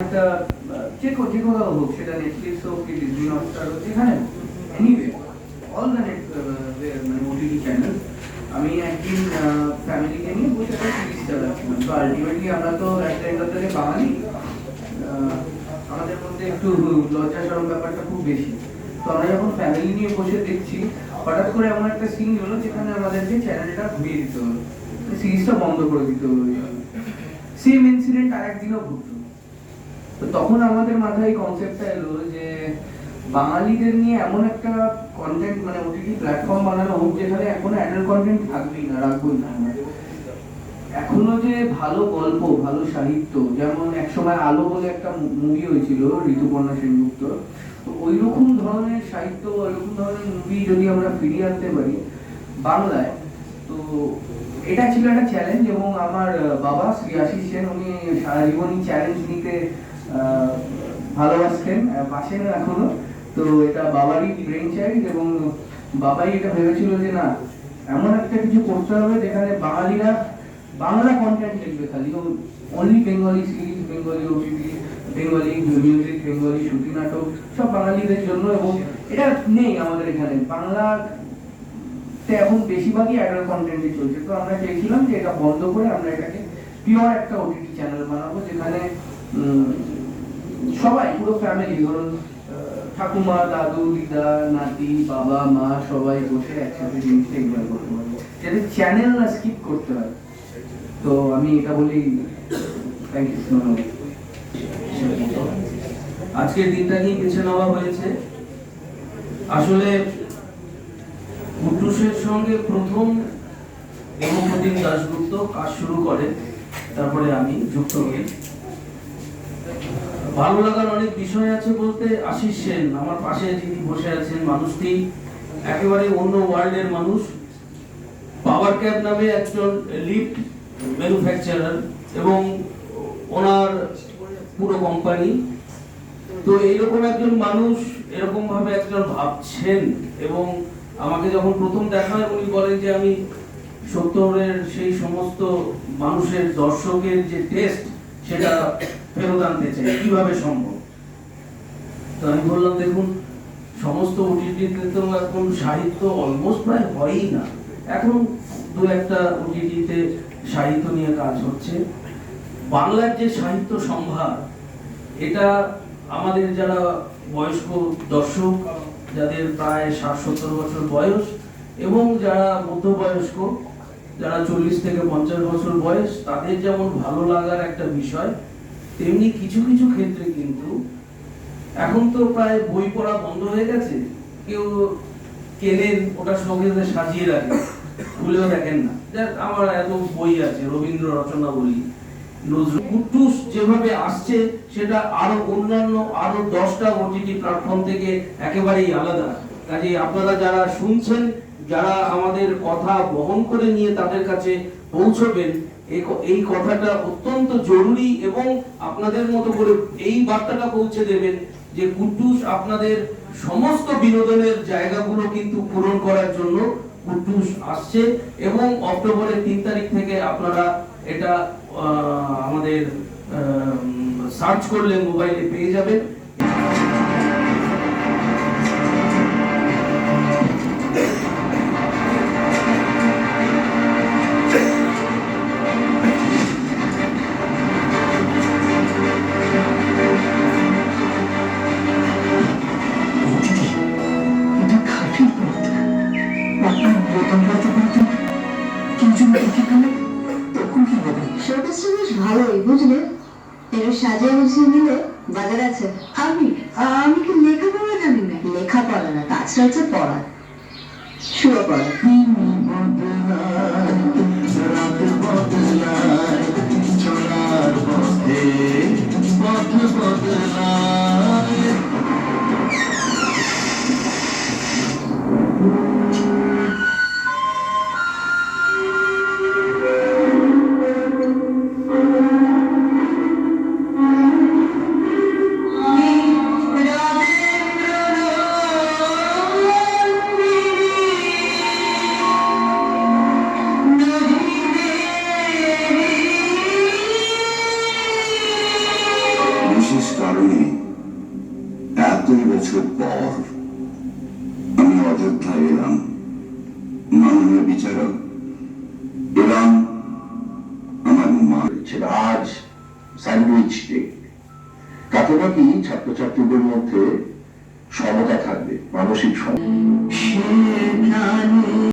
একটা যে কো- যে কোথাও হোক, সেটা নেটফ্লিক্স হোক কি ডিজনি হটস্টার হোক, যেখানে এনিওয়ে অল দ্য নেট মানে চ্যানেল আমি একদিন ফ্যামিলিকে নিয়ে বসে একটা সিরিজ চালাচ্ছিলাম। তো আলটিমেটলি আমরা তো একটা বাঙালি আমাদের মধ্যে একটু লজ্জা সরম ব্যাপারটা খুব বেশি। তো আমরা যখন ফ্যামিলি নিয়ে বসে দেখছি, হঠাৎ করে এমন একটা সিন হলো যেখানে আমাদেরকে চ্যানেলটা ঘুরিয়ে দিতে হলো। সিরিজটা বন্ধ করে দিতে হলো। সেম ইনসিডেন্ট আর একদিনও ঘটলো তো তখন আমাদের মাথায় কনসেপ্টটা এলো যে বাঙালিদের নিয়ে এমন একটা কন্টেন্ট মানে ওটিটি প্ল্যাটফর্ম বানানো হোক যেখানে এখন অ্যাডাল্ট কন্টেন্ট থাকবেই না, রাখবোই না। এখনও যে ভালো গল্প, ভালো সাহিত্য, যেমন একসময় আলো বলে একটা মুভি হয়েছিল, ঋতুপর্ণা সেনগুপ্ত ওই রকম ধরনের সাহিত্য, ওইরকম ধরনের মুভি যদি আমরা ফিরিয়ে আনতে পারি বাংলায়, তো এটা ছিল একটা চ্যালেঞ্জ এবং আমার বাবা শ্রী আশিস সেন, উনি সারা জীবনই চ্যালেঞ্জ নিতে ভালোবাসতেন বাসেন এখনও। তো এটা বাবারই ব্রেন চাইল্ড এবং বাবাই এটা ভেবেছিল যে না, এমন একটা কিছু করতে হবে যেখানে বাঙালিরা বাংলা কন্টেন্ট লিখবে খালি। Only Bengali series Bengali OTT Bengali music Bengali শ্রুতি নাটক, সব বাঙালিদের জন্য এবং এটা নেই আমাদের এখানে। বাংলা এখন বেশিরভাগই অ্যাডাল্ট কন্টেন্টই চলছে। তো আমরা চেয়েছিলাম যে এটা বন্ধ করে আমরা এটাকে পিওর একটা ওটিটি চ্যানেল বানাবো যেখানে সবাই, পুরো ফ্যামিলি ধরুন ঠাকুমা, দাদু, দিদা, নাতি, বাবা, মা, সবাই বসে একসাথে জিনিসটা এনজয় করতে পারব। যাতে চ্যানেল না স্কিপ করতে হয়। তো আমি এটা বলি থ্যাংক ইউ ধন্যবাদ আজকের দিনটাকেই বেছে নেওয়া হয়েছে। আসলে কুটুসের সঙ্গে প্রথম দেবপ্রতিম দাশগুপ্ত কাজ শুরু করে তারপরে আমি যুক্ত হই। ভালো লাগার অনেক বিষয় আছে বলতে আশিস সেন, আমার পাশে যিনি বসে আছেন মানুষটি, একেবারে অন্য ওয়ার্ল্ডের মানুষ, পাওয়ার ক্যাব নামে একজন লিফট ম্যানুফ্যাকচারার এবং ওনার পুরো কোম্পানি। তো এইরকম একজন মানুষ এরকম ভাবে একজন ভাবছেন এবং আমাকে যখন প্রথম দেখা হয় উনি বলেন যে আমি সত্তরের সেই সমস্ত মানুষের দর্শকের যে টেস্ট সেটা ফেরত আনতে চাই, কীভাবে সম্ভব? তো আমি বললাম, দেখুন, সমস্ত ওটিটিতে তো এখন সাহিত্য অলমোস্ট প্রায় হয়ই না। এখন দু একটা ওটিটিতে সাহিত্য নিয়ে কাজ হচ্ছে। বাংলার যে সাহিত্য সম্ভার, এটা আমাদের যারা বয়স্ক দর্শক, যাদের প্রায় ষাট, সত্তর বছর বয়স, এবং যারা মধ্যবয়স্ক, যারা চল্লিশ থেকে পঞ্চাশ বছর বয়স, তাদের যেমন ভালো লাগার একটা বিষয় তেমনি কিছু কিছু ক্ষেত্রে কিন্তু এখন তো প্রায় বই পড়া বন্ধ হয়ে গেছে। কেউ কেনেন ওটা সঙ্গে সাজিয়ে রাখেন খুলেও দেখেন না। দেখ আমার এত বই আছে, রবীন্দ্র রচনা বলি, নজরুল যেভাবে আসছে, সেটা আরও অন্যান্য আরও দশটা ওটিটি প্ল্যাটফর্ম থেকে একেবারেই আলাদা। কাজে আপনারা যারা শুনছেন, যারা আমাদের কথা বহন করে নিয়ে তাদের কাছে পৌঁছবেন এই কথাটা অত্যন্ত জরুরি এবং আপনাদের মতো করে এই বার্তাটা পৌঁছে দেবেন যে কুট্টুস আপনাদের সমস্ত বিনোদনের জায়গাগুলো কিন্তু পূরণ করার জন্য কুট্টুস আসছে এবং অক্টোবরের তিন তারিখ থেকে আপনারা এটা আমাদের সার্চ করলে মোবাইলে পেয়ে যাবেন। বেশ ভালোই, বুঝলে? একটু সাজিয়ে গুছিয়ে নিলে বাজার আছে। আমি আমি কি লেখা পড়া জানি না? লেখা লেখাপড়া না কাজটা হচ্ছে পড়া। শুয়ে পড়া এত বছর পর আমি অযোধ্যায় এলাম মাননীয় বিচারক এলাম আমার মা ছিল আজ স্যান্ডউইচ ডে তাতে নাকি ছাত্রছাত্রীদের মধ্যে সমতা থাকবে মানসিক সমতা